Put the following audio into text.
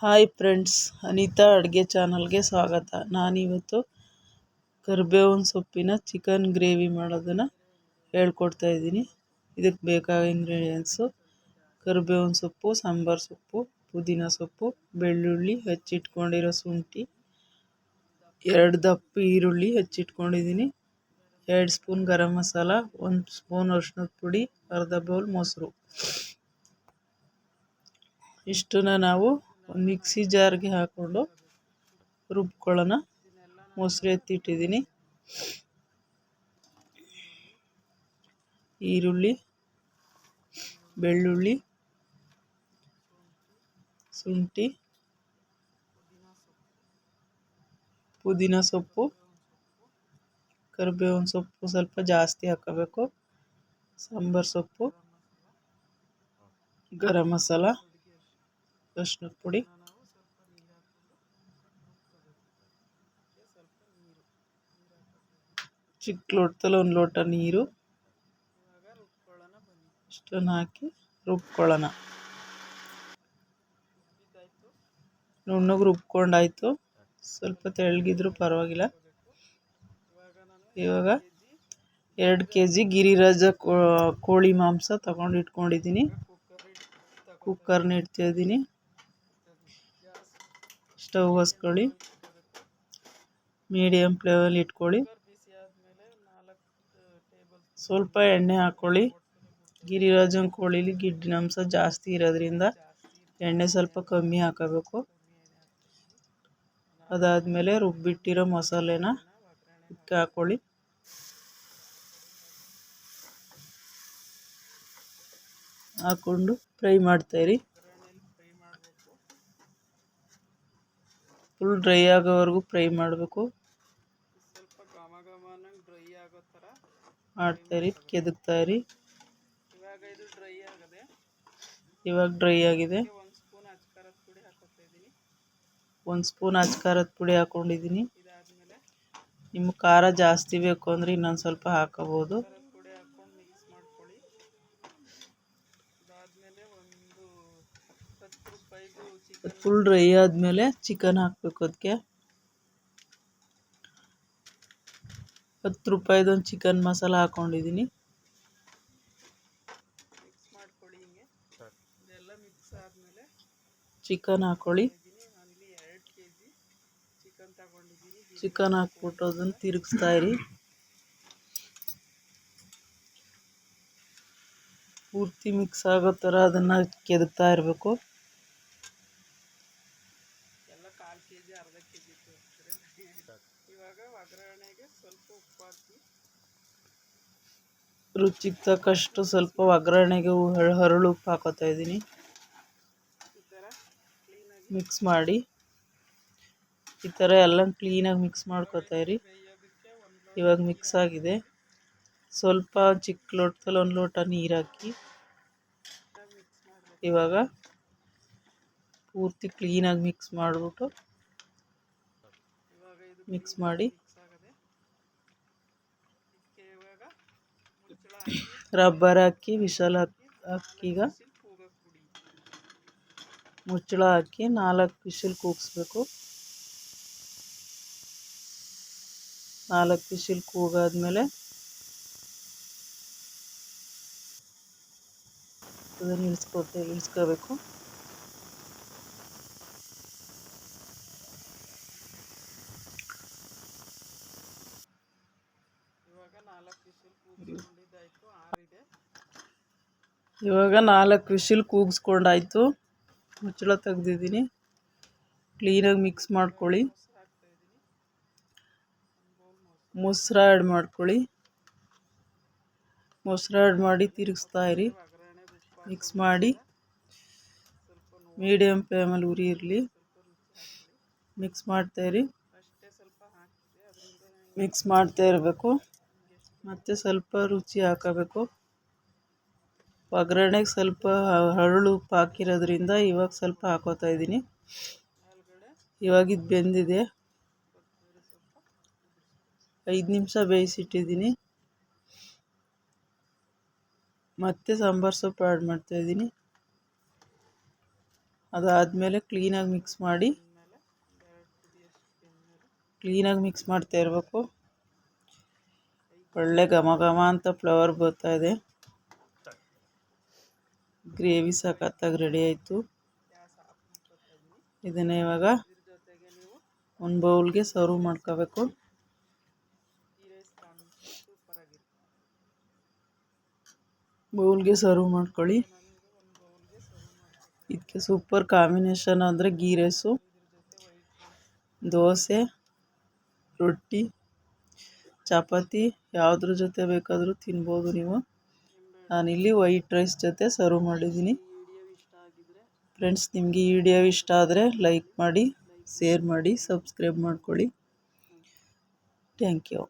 Hi friends Anita ಅಡುಗೆ ಚಾನಲ್ಗೆ ಸ್ವಾಗತ. ನಾನಿವತ್ತು ಕರಿಬೇವಿನ ಸೊಪ್ಪಿನ ಚಿಕನ್ ಗ್ರೇವಿ ಮಾಡೋದನ್ನು ಹೇಳ್ಕೊಡ್ತಾ ಇದ್ದೀನಿ. ಇದಕ್ಕೆ ಬೇಕಾದ ಇಂಗ್ರೀಡಿಯೆಂಟ್ಸು ಕರಿಬೇವಿನ ಸೊಪ್ಪು, ಸಾಂಬಾರು ಸೊಪ್ಪು, ಪುದೀನ ಸೊಪ್ಪು, ಬೆಳ್ಳುಳ್ಳಿ ಹಚ್ಚಿಟ್ಕೊಂಡಿರೋ ಶುಂಠಿ, ಎರಡು ದಪ್ಪ ಈರುಳ್ಳಿ ಹಚ್ಚಿಟ್ಕೊಂಡಿದ್ದೀನಿ. ಎರಡು ಸ್ಪೂನ್ ಗರಂ ಮಸಾಲ, ಒಂದು ಸ್ಪೂನ್ ಅರ್ಶಿನದ ಪುಡಿ, ಅರ್ಧ ಬೌಲ್ ಮೊಸರು. ಇಷ್ಟನ್ನ ನಾವು ಮಿಕ್ಸಿ ಜಾರ್ಗೆ ಹಾಕ್ಕೊಂಡು ರುಬ್ಕೊಳ್ಳೋಣ. ಮೊಸರು ಎತ್ತಿಟ್ಟಿದ್ದೀನಿ. ಈರುಳ್ಳಿ, ಬೆಳ್ಳುಳ್ಳಿ, ಶುಂಠಿ, ಪುದೀನ ಸೊಪ್ಪು, ಕರಿಬೇವಿನ ಸೊಪ್ಪು ಸ್ವಲ್ಪ ಜಾಸ್ತಿ ಹಾಕೋಬೇಕು. ಸಾಂಬಾರು ಸೊಪ್ಪು, ಗರಂ ಮಸಾಲ. ಅರ್ಶಿನದ ಪುಡಿ. ಚಿಕ್ಕ ಲೋಟದಲ್ಲಿ ಒಂದು ಲೋಟ ನೀರು. ಇಷ್ಟನ್ನು ಹಾಕಿ ರುಬ್ಕೊಳ್ಳೋಣ. ನುಣ್ಣಗೆ ರುಬ್ಕೊಂಡಾಯಿತು. ಸ್ವಲ್ಪ ತೆಳ್ಳಗಿದ್ರೂ ಪರವಾಗಿಲ್ಲ. ಇವಾಗ ಎರಡು ಕೆ ಜಿ ಗಿರಿರಾಜ ಕೋಳಿ ಮಾಂಸ ತಗೊಂಡು ಇಟ್ಕೊಂಡಿದ್ದೀನಿ ಕುಕ್ಕರ್ನ ಇಡ್ತಾಯಿದ್ದೀನಿ ಸ್ಟವ್ ಹಸ್ಕೊಳ್ಳಿ ಮೀಡಿಯಂ ಫ್ಲೇಮಲ್ಲಿ ಇಟ್ಕೊಳ್ಳಿ. ಸ್ವಲ್ಪ ಎಣ್ಣೆ ಹಾಕ್ಕೊಳ್ಳಿ ಗಿರಿರಾಜನ ಕೋಳಿಲಿ ಗಿಡ್ಡಿನ ಅಂಶ ಜಾಸ್ತಿ ಇರೋದ್ರಿಂದ ಎಣ್ಣೆ ಸ್ವಲ್ಪ ಕಮ್ಮಿ ಹಾಕಬೇಕು. ಅದಾದಮೇಲೆ ರುಬ್ಬಿಟ್ಟಿರೋ ಮಸಾಲೆನ ಇದಕ್ಕೆ ಹಾಕ್ಕೊಳ್ಳಿ ಹಾಕ್ಕೊಂಡು ಫ್ರೈ ಮಾಡ್ತಾಯಿರಿ ಫುಲ್ ಡ್ರೈ ಆಗೋವರೆಗೂ ಫ್ರೈ ಮಾಡಬೇಕು. ಮಾಡ್ತಾಯಿರಿ ಕೆದಕ್ತಾಯಿರಿ ಇವಾಗ ಡ್ರೈ ಆಗಿದೆ. ಒಂದು ಸ್ಪೂನ್ ಅಚ್ಕಾರದ ಪುಡಿ ಹಾಕ್ಕೊಂಡಿದ್ದೀನಿ ನಿಮ್ಗೆ ಖಾರ ಜಾಸ್ತಿ ಬೇಕು ಅಂದರೆ ಇನ್ನೊಂದು ಸ್ವಲ್ಪ ಹಾಕೋಬೋದು ಫುಲ್ ಡ್ರೈ ಆದಮೇಲೆ ಚಿಕನ್ ಹಾಕಬೇಕು ಅದಕ್ಕೆ ಹತ್ತು ರೂಪಾಯಿದೊಂದು ಚಿಕನ್ ಮಸಾಲ ಹಾಕ್ಕೊಂಡಿದ್ದೀನಿ ಚಿಕನ್ ಹಾಕ್ಕೊಳ್ಳಿ ಚಿಕನ್ ಹಾಕ್ಬಿಟ್ಟು ಅದನ್ನು ತಿರುಗಿಸ್ತಾ ಇರಿ. ಪೂರ್ತಿ ಮಿಕ್ಸ್ ಆಗೋ ಥರ ಅದನ್ನು ಕೆದಕ್ತಾ ಇರಬೇಕು. ರುಚಿಗೆ ತಕ್ಕಷ್ಟು ಸ್ವಲ್ಪ ಒಗ್ಗರಣೆಗೆ ಹರಳು ಉಪ್ಪು ಹಾಕೋತಾ ಇದ್ದೀನಿ. ಮಿಕ್ಸ್ ಮಾಡಿ. ಈ ಥರ ಎಲ್ಲ ಕ್ಲೀನಾಗಿ ಮಿಕ್ಸ್ ಮಾಡ್ಕೋತಾ ಇರಿ. ಇವಾಗ ಮಿಕ್ಸ್ ಆಗಿದೆ. ಸ್ವಲ್ಪ ಚಿಕ್ಕ ಲೋಟದಲ್ಲಿ ಒಂದು ಲೋಟ ನೀರು ಹಾಕಿ. ಇವಾಗ ಪೂರ್ತಿ ಕ್ಲೀನಾಗಿ ಮಿಕ್ಸ್ ಮಾಡಿಬಿಟ್ಟು ಮಿಕ್ಸ್ ಮಾಡಿ. ರಬ್ಬರ್ ಹಾಕಿ ವಿಶಲ್ ಹಾಕೀಗ ಮುಚ್ಚಳ ಹಾಕಿ ನಾಲ್ಕು ವಿಶಿಲ್ ಕೂಗಿಸ್ಬೇಕು. ನಾಲ್ಕು ವಿಶಿಲ್ ಕೂಗಾದ್ಮೇಲೆ ಅದನ್ನು ಇಳಿಸ್ಕೊತ ಇಳಿಸ್ಕೋಬೇಕು. ಇವಾಗ ನಾಲ್ಕು ವಿಶಿಲ್ ಕೂಗಿಸ್ಕೊಂಡಾಯ್ತು. ಮುಚ್ಚಳ ತೆಗ್ದಿದ್ದೀನಿ. ಕ್ಲೀನಾಗಿ ಮಿಕ್ಸ್ ಮಾಡ್ಕೊಳ್ಳಿ. ಮೊಸರು ಆ್ಯಡ್ ಮಾಡ್ಕೊಳ್ಳಿ. ಮೊಸರು ಆ್ಯಡ್ ಮಾಡಿ ತಿರುಗಿಸ್ತಾ ಇರಿ. ಮಿಕ್ಸ್ ಮಾಡಿ. ಮೀಡಿಯಮ್ ಫ್ಲೇಮಲ್ಲಿ ಉರಿ ಇರಲಿ ಮಿಕ್ಸ್ ಇರಿ. ಮಿಕ್ಸ್ ಮಾಡ್ತಾ ಇರಬೇಕು. ಮತ್ತು ಸ್ವಲ್ಪ ರುಚಿ ಹಾಕೋಬೇಕು. ಒಗ್ಗರಣೆಗೆ ಸ್ವಲ್ಪ ಹರಳು ಹಾಕಿರೋದ್ರಿಂದ ಇವಾಗ ಸ್ವಲ್ಪ ಹಾಕೋತಾ ಇದ್ದೀನಿ. ಇವಾಗ ಇದು ಬೆಂದಿದೆ. ಐದು ನಿಮಿಷ ಬೇಯಿಸಿಟ್ಟಿದ್ದೀನಿ. ಮತ್ತೆ ಸಾಂಬಾರು ಸೊಪ್ಪು ಆ್ಯಡ್ ಮಾಡ್ತಾಯಿದ್ದೀನಿ ಅದಾದಮೇಲೆ ಕ್ಲೀನಾಗಿ ಮಿಕ್ಸ್ ಮಾಡಿ, ಕ್ಲೀನಾಗಿ ಮಿಕ್ಸ್ ಮಾಡ್ತಾ ಇರಬೇಕು. ಒಳ್ಳೆ ಘಮ ಘಮ ಅಂತ ಫ್ಲವರ್ ಬರ್ತಾ ಇದೆ. ಗ್ರೇವಿ ಸಖತ್ತಾಗಿ ರೆಡಿ ಆಯಿತು. ಇದನ್ನು ಇವಾಗ ಒಂದು ಬೌಲ್ಗೆ ಸರ್ವ್ ಮಾಡ್ಕೋಬೇಕು. ಬೌಲ್ಗೆ ಸರ್ವ್ ಮಾಡ್ಕೊಳ್ಳಿ. ಇದಕ್ಕೆ ಸೂಪರ್ ಕಾಂಬಿನೇಷನ್ ಅಂದರೆ ಗೀ ರೈಸು, ದೋಸೆ, ರೊಟ್ಟಿ, ಚಪಾತಿ, ಯಾವುದ್ರ ಜೊತೆ ಬೇಕಾದರೂ ತಿನ್ಬೋದು ನೀವು. ನಾನಿಲ್ಲಿ ವೈಟ್ ರೈಸ್ ಜೊತೆ ಸರ್ವ್ ಮಾಡಿದ್ದೀನಿ. ಫ್ರೆಂಡ್ಸ್ ನಿಮಗೆ ಈ ವಿಡಿಯೋ ಇಷ್ಟ ಆದರೆ ಲೈಕ್ ಮಾಡಿ ಶೇರ್ ಮಾಡಿ ಸಬ್ಸ್ಕ್ರೈಬ್ ಮಾಡ್ಕೊಳ್ಳಿ. Thank you